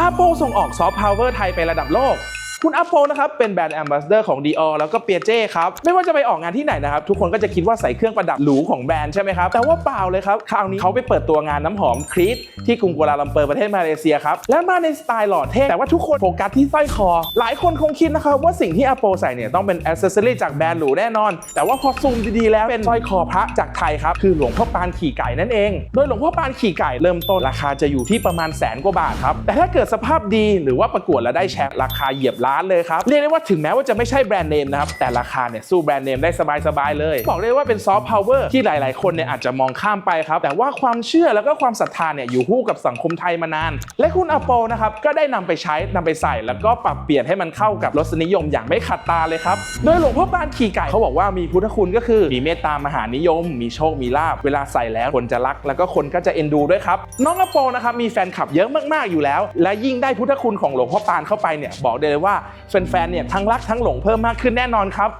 อาโปส่งออกซอฟต์พาวเวอร์ไทยไประดับโลก คุณอาโปนะครับเป็นแบรนด์แอมบาสเดอร์ของ Dior แล้วก็เปียเจ้ครับไม่ว่าจะไปออกงานที่ไหนนะครับทุกคนก็จะคิดว่าใส่เครื่องประดับหรูของแบรนด์ใช่ไหมครับแต่ว่าเปล่าเลยครับคราวนี้เขาไปเปิดตัวงานน้ำหอมครีตที่กรุงกัวลาลัมเปอร์ประเทศมาเลเซียครับและมาในสไตล์หล่อเท่แต่ว่าทุกคนโฟกัสที่สร้อยคอ หลายคนคงคิดนะครับว่าสิ่งที่อาโปใส่เนี่ยต้องเป็นอ c เซสซอรี่จากแบรนด์หรูแน่นอน แต่ว่าพอซูมดีๆแล้วเป็นสร้อยคอพระจากไทยครับคือหลวงพ่อปานขี่ไก่นั่นเอง โดยหลวงพ่อปานขี่ไก่เริ่มต้นราคาจะอยู่ที่ประมาณแสนกว่าบาทครับแต่ถ้าเกิดสภาพดีหรือว่าประกวดแล้วได้แชมป์ราคาเหยียบล้านเลยครับ เรียกได้ว่าถึงแม้ว่าจะไม่ใช่แบรนด์เนมนะครับ แต่ราคาเนี่ยสู้แบรนด์เนมได้สบายๆเลย บอกเลยว่าเป็นซอฟต์พาวเวอร์ที่หลายๆ คนเนี่ยอาจจะมองข้ามไปครับ แต่ว่าความเชื่อแล้วก็ความศรัทธาเนี่ยอยู่คู่กับสังคมไทยมานาน และคุณอโปนะครับก็ได้นำไปใช้นำไปใส่ แล้วก็ปรับเปลี่ยนให้มันเข้ากับรสนิยมอย่างไม่ขัดตาเลยครับ โดยหลวงพ่อปานขี่ไก่เขาบอกว่ามีพุทธคุณก็คือมีเมตตามหานิยม มีโชคมีลาภเวลาใส่แล้วคนจะรัก แล้วก็คนก็จะเอ็นดูด้วยครับน้องอโปนะครับมีแฟนคลับเยอะมากๆอยู่แล้ว และยิ่งได้พุทธคุณของหลวงพ่อปานเข้าไปเนี่ยบอกได้เลยว่าแฟนๆเนี่ยทั้งรักทั้งหลงเพิ่มมากขึ้นแน่นอนครับ